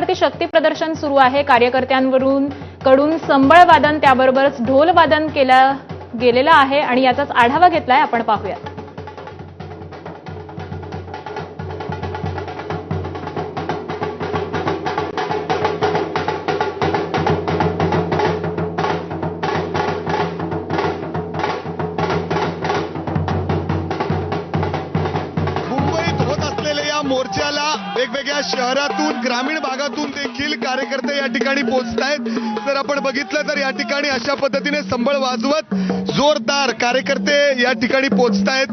रस्त्यावरती शक्ती प्रदर्शन सुरू आहे. कार्यकर्त्यांवरून कडून संबळ वादन त्याबरोबरच ढोल वादन केलं गेलेलं आहे आणि याचाच आढावा घेतलाय. आपण पाहूयात. वेगवेगळ्या शहरातून ग्रामीण भागातून देखील कार्यकर्ते या ठिकाणी पोहोचत आहेत जर आपण बघितलं तर या ठिकाणी अशा पद्धतीने संबळ वाजवत जोरदार कार्यकर्ते या ठिकाणी पोहोचत आहेत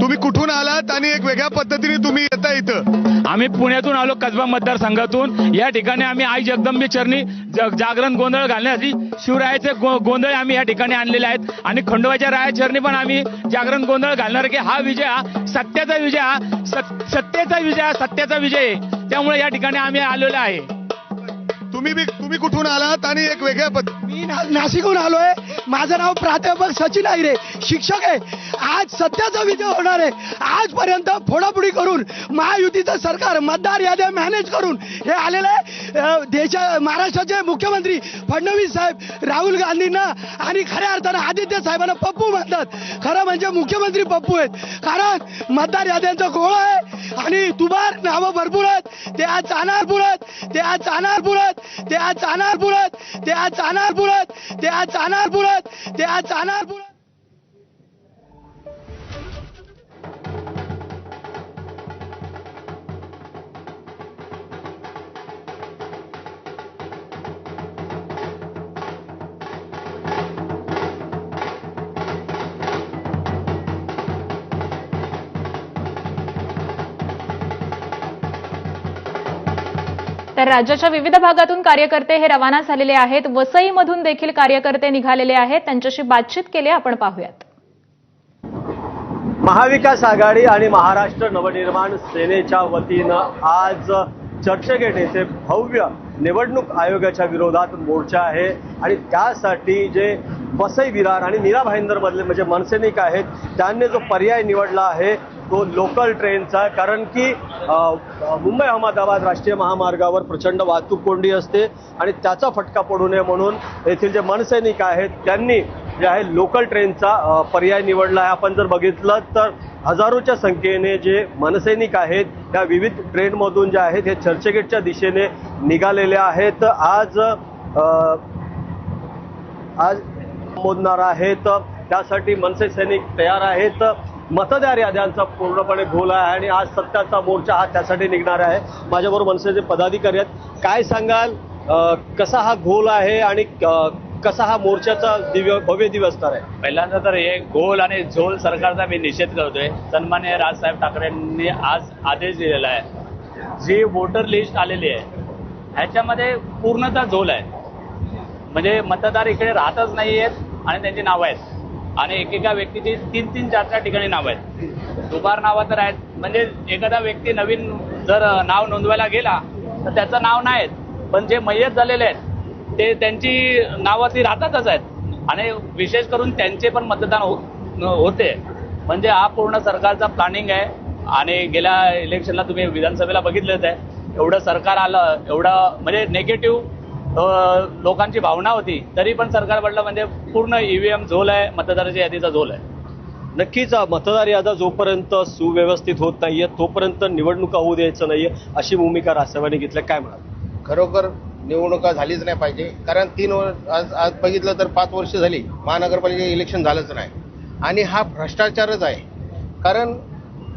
तुम्ही कुठून आलात आणि एक वेगळ्या पद्धतीने तुम्ही येता इथं? आम्ही पुण्यातून आलो कसबा मतदारसंघातून. या ठिकाणी आम्ही आई जगदंबे चरणी ज- जागरण गोंधळ घालण्यासाठी शिवरायाचे गो- गोंधळ आम्ही या ठिकाणी आणलेले आहेत. आणि खंडोबाच्या राया चरणी पण आम्ही जागरण गोंधळ घालणार की हा विजय हा सत्याचा विजय हा सत- सत्तेचा विजय हा सत्याचा विजय आहे. त्यामुळे या ठिकाणी आम्ही आलेलो आहे. तुम्ही बी तुम्ही कुठून आलात आणि एक वेगळ्या पद्ध मी ना- नाशिकहून आलोय. माझं नाव प्राध्यापक सचिन आहिरे. शिक्षक आहे. आज सत्याचा विजय होणार आहे. आजपर्यंत फोडाफोडी करून महायुतीचं सरकार मतदार याद्या मॅनेज करून हे आलेलं आहे. देशा महाराष्ट्राचे मुख्यमंत्री फडणवीस साहेब राहुल गांधींना आणि खऱ्या अर्थानं आदित्य साहेबांना पप्पू म्हणतात. खरं म्हणजे मुख्यमंत्री पप्पू आहेत. कारण मतदार याद्यांचा गोळा आहे आणि तुबार नावं भरपूर आहेत. ते आज चाणार पुरत ते आज चाणार पुरत ते आज चाणार पुरत ते आज चाणार पुरत ते आज चाणार पुरत ते आज चाणार पुरत तर राज्याच्या विविध भागातून कार्यकर्ते हे रवाना झालेले आहेत. वसईमधून देखील कार्यकर्ते निघालेले आहेत. त्यांच्याशी बातचीत केली आपण पाहूयात. महाविकास आघाडी आणि महाराष्ट्र नवनिर्माण सेनेच्या वतीनं आज चर्चगेट येथे भव्य निवडणूक आयोगाच्या विरोधात मोर्चा आहे. आणि त्यासाठी जे वसई विरार आणि मीरा भाईंदर मधले म्हणजे मनसैनिक आहेत. त्यांनी जो पर्याय निवडला आहे तो लोकल ट्रेनचा कारण की मुंबई अहमदाबाद राष्ट्रीय महामार्गावर प्रचंड वाहतूक कोंडी असते आणि त्याचा फटका पडू नये म्हणून येथील जे मनसैनिक आहेत त्यांनी जे आहे लोकल ट्रेनचा पर्याय निवडला आहे. आपण जर बघितलं तर हजारोच्या संख्येने जे मनसैनिक आहेत त्या विविध ट्रेनमधून जे आहेत हे चर्चगेटच्या दिशेने निघालेले आहेत. आज आज मोदणार आहेत. त्यासाठी मनसे सैनिक तयार आहेत. मतदार याद्यांचा पूर्णपणे घोल आहे आणि आज सत्याचा मोर्चा हा त्यासाठी निघणार आहे. माझ्याबरोबर मनसेचे पदाधिकारी आहेत. काय सांगाल? कसा हा घोल आहे आणि कसा हा मोर्चाचा दिव्य भव्य दिवस तर आहे? पहिल्यांदा तर हे गोल आणि झोल सरकारचा मी निषेध करतोय. सन्मान्य राजसाहेब ठाकरेंनी आज आदेश दिलेला आहे. जी वोटर लिस्ट आलेली आहे ह्याच्यामध्ये पूर्णतः झोल आहे. म्हणजे मतदार इकडे राहतच नाही आहेत आणि त्यांची नावं आहेत. आणि एकेका व्यक्तीची तीन तीन चार चार ठिकाणी नावं आहेत. दुबार नावं तर आहेत. म्हणजे एखादा व्यक्ती नवीन जर नाव नोंदवायला गेला तर त्याचं नाव नाही आहेत पण जे मय्यत झालेले आहेत ते त्यांची नावं ती राहतातच आहेत. आणि विशेष करून त्यांचे पण मतदान हो होते. म्हणजे हा पूर्ण सरकारचा प्लॅनिंग आहे. आणि गेल्या इलेक्शनला तुम्ही विधानसभेला बघितलंच आहे. एवढं सरकार आलं एवढं म्हणजे नेगेटिव्ह लोकांची भावना होती तरी पण सरकार म्हटलं म्हणजे पूर्ण ईव्हीएम झोल आहे मतदाराच्या यादीचा झोल आहे. नक्कीच मतदार यादा जोपर्यंत सुव्यवस्थित होत नाहीये तोपर्यंत निवडणुका होऊ द्यायचं नाहीये अशी भूमिका राजसाहेबांनी घेतल्या काय म्हणाल? खरोखर निवडणुका झालीच नाही पाहिजे. कारण तीन वर्ष आज आज बघितलं तर पाच वर्ष झाली महानगरपालिका इलेक्शन झालंच नाही. आणि हा भ्रष्टाचारच आहे. कारण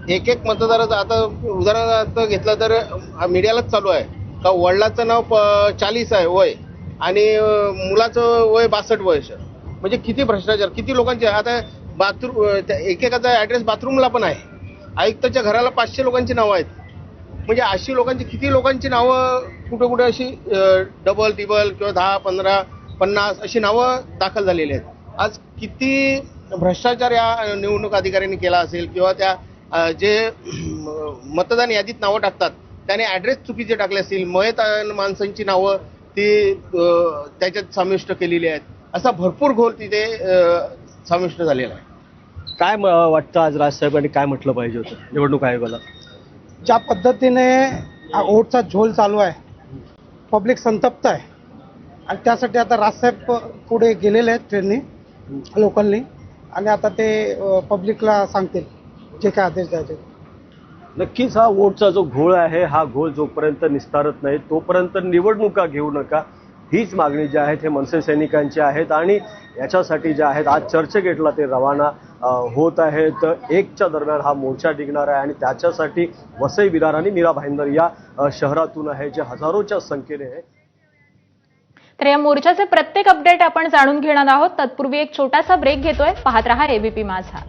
एक एक मतदाराचं आता उदाहरणार्थ घेतलं तर मीडियालाच चालू आहे. का वडिलाचं नाव प चाळीस आहे वय आणि मुलाचं वय बासष्ट वर्ष. म्हणजे किती भ्रष्टाचार किती लोकांचे आता बाथरूम एकेकाचा ॲड्रेस बाथरूमला पण आहे. आयुक्ताच्या घराला पाचशे लोकांची नावं आहेत. म्हणजे अशी लोकांची किती लोकांची नावं कुठे कुठे अशी डबल टिबल किंवा दहा पंधरा पन्नास अशी नावं दाखल झालेली आहेत. आज किती भ्रष्टाचार या निवडणूक अधिकाऱ्यांनी केला असेल किंवा त्या जे मतदान यादीत नावं टाकतात त्याने ॲड्रेस चुकीचे टाकले असतील. मयत माणसांची नावं ती त्याच्यात समाविष्ट केलेली आहेत. असा भरपूर घोल तिथे समाविष्ट झालेला आहे. काय म- वाटतं आज राजसाहेबांनी काय म्हटलं पाहिजे होतं? निवडणूक आयोगाला? ज्या पद्धतीने हा ओटचा झोल चालू आहे पब्लिक संतप्त आहे आणि त्यासाठी आता राजसाहेब पुढे गेलेले आहेत ट्रेननी लोकलनी आणि आता ते पब्लिकला सांगतील जे काय आदेश द्यायचे नक्कीच हा वोटचा जो घोळ आहे हा घोळ जोपर्यंत निस्तारत नाही तोपर्यंत निवडणुका घेऊ नका. हीच मागणी जी आहेत हे मनसे सैनिकांची आहेत आणि याच्यासाठी जे आहेत आज चर्चगेटला ते रवाना होत आहेत. एकच्या दरम्यान हा मोर्चा निघणार आहे आणि त्याच्यासाठी वसई विरार आणि मीरा भाईंदर या शहरातून आहे जे हजारोच्या संख्येने आहे. तर या मोर्चाचे प्रत्येक अपडेट आपण जाणून घेणार आहोत. तत्पूर्वी एक छोटासा ब्रेक घेतोय. पाहत रहा एबीपी माझा.